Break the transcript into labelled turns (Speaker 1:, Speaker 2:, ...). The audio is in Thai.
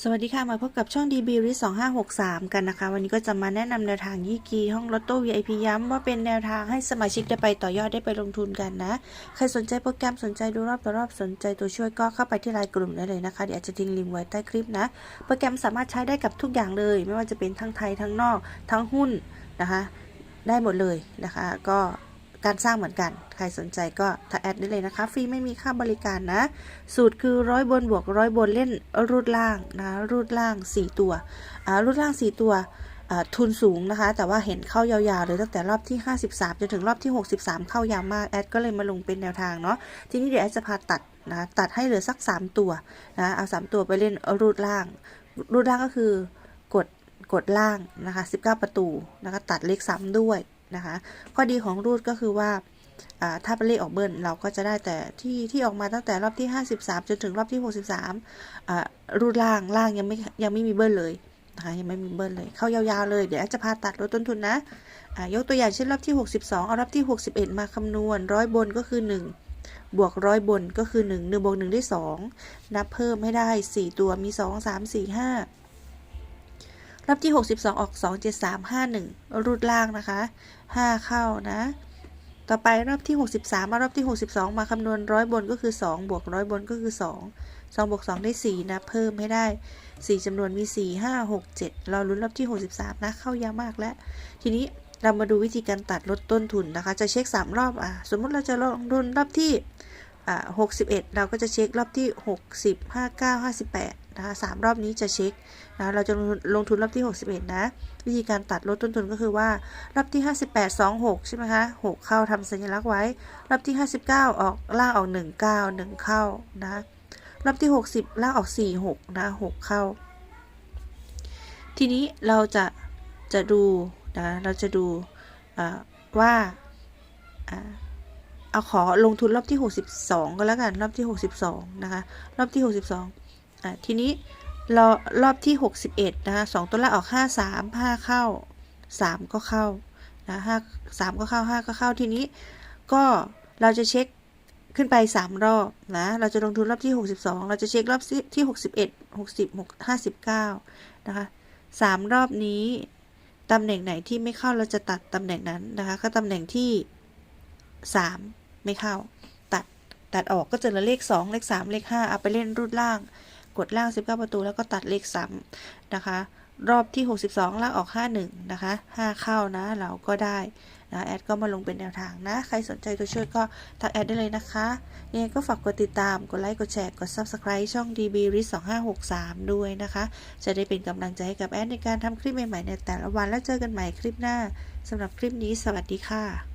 Speaker 1: สวัสดีค่ะ มาพบกับช่อง DB r i 2563 กันนะคะ วันนี้ก็จะมาแนะนำแนวทางยี่กีห้องลอตโต้ VIP ย้ำว่าเป็นแนวทางให้สมาชิกได้ไปต่อยอดได้ไปลงทุนกันนะ ใครสนใจโปรแกรมสนใจดูรอบต่อรอบสนใจตัวช่วยก็เข้าไปที่ไลน์กลุ่มได้เลยนะคะ เดี๋ยวจะทิ้งลิงก์ไว้ใต้คลิปนะ โปรแกรมสามารถใช้ได้กับทุกอย่างเลย ไม่ว่าจะเป็นทั้งไทยทั้งนอก ทั้งหุ้นนะคะ ได้หมดเลยนะคะ ก็ การสร้างเหมือนกัน ใครสนใจก็ทักแอดได้เลยนะคะ ฟรีไม่มีค่าบริการนะ สูตรคือร้อยบนบวกร้อยบนเล่นรูดล่างนะ รูดล่าง 4 ตัวรูดล่าง 4 ตัวทุนสูงนะคะ แต่ว่าเห็นเข้ายาวๆเลยตั้งแต่รอบที่ 53 จนถึงรอบที่ 63 เข้ายาวมาก แอดก็เลยมาลงเป็นแนวทางเนาะ ทีนี้เดี๋ยวแอดจะพาตัดนะ ตัดให้เหลือสัก 3 ตัวนะ เอา 3 ตัวไปเล่นรูดล่าง รูดล่างก็คือกดกดล่างนะคะ 19 ประตูนะคะ ตัดเลขซ้ำด้วย นะคะ ข้อดีของรูดก็คือว่าถ้าเป็นเลขออกเบิ้ลเราก็จะได้แต่ที่ที่ออกมาตั้งแต่รอบที่ 53 จนถึงรอบที่ 63อ่ารูดล่างล่างยังไม่ยังไม่มีเบิ้ลเลยนะคะยังไม่มีเบิ้ลเลย เข้ายาวๆเลย เดี๋ยวจะพาตัดลดต้นทุนนะอ่ายกตัวอย่างเช่นรอบที่ 62 เอารอบที่ 61 มาคำนวณร้อยบนก็คือ 1 บวกร้อยบนก็คือ 1 1บวก1ได้ 2 นับเพิ่มให้ได้ 4 ตัวมี 2 3 4 5 รอบที่ 62 ออก 2 7 3 5 1 รูดล่างนะคะ 5 เข้านะ ต่อไปรอบที่ 63 มารอบที่ 62 มาคำนวณร้อยบนก็คือ 2 บวกร้อยบนก็คือ 2 2บวก2 ได้ 4 นะ เพิ่มให้ได้ 4จำนวนมี 4 5 6 7 เราลุ้นรอบที่ 63 นะ เข้ายากมากแล้ว ทีนี้เรามาดูวิธีการตัดลดต้นทุนนะคะ จะเช็ค 3 รอบอะสมมติเราจะลงทุนรอบที่อ่า61 เราก็จะเช็ครอบที่ 60 59 58 นะคะสามรอบนี้จะเช็คนะเราจะลงทุนรอบที่ 61 นะ วิธีการตัดลดต้นทุนก็คือว่า รอบที่ 58 26 ใช่ไหมคะ 6 เข้าทำสัญลักษณ์ไว้ รอบที่ 59 ออกล่างออก 19 1 เข้านะรอบที่ 60ล่างออก 4 6 นะ 6 เข้า ทีนี้เราจะจะดูนะเราจะดูว่าอ่าเอาขอลงทุนรอบที่ 62 ก็แล้วกัน รอบที่ 62 นะคะ รอบที่ 62 อ่าทีนี้รอรอบที่ 61 นะคะสองตัวแรกออก 5 3 5 เข้า 3 ก็เข้านะห้าสามก็เข้าห้าก็เข้าทีนี้ ก็เราจะเช็คขึ้นไปสามรอบนะเราจะลงทุนรอบที่หกสิบสองเราจะเช็ครอบที่หกสิบเอ็ดหกสิบหกห้าสิบเก้านะคะสามรอบนี้ตำแหน่งไหนที่ไม่เข้าเราจะตัดตำแหน่งนั้นนะคะก็ตำแหน่งที่สามไม่เข้า ตัดตัดออกก็จะเหลือเลขสองเลขสามเลขห้าเอาไปเล่นรูดล่าง กดล่าง 19 ประตู แล้วก็ตัดเลขซ้ำนะคะ รอบที่ 62 ลากออก 51 นะคะ 5 เข้านะ เราก็ได้นะแอดก็มาลงเป็นแนวทางนะ ใครสนใจตัวช่วยก็ทักแอดได้เลยนะคะยังไงก็ฝากกดติดตาม กดไลค์ กดแชร์ กด Subscribe ช่อง DB r i s 2563 ด้วยนะคะ จะได้เป็นกำลังใจให้กับแอดในการทำคลิปใหม่ๆในแต่ละวันแล้วเจอกันใหม่คลิปหน้าสำหรับคลิปนี้สวัสดีค่ะ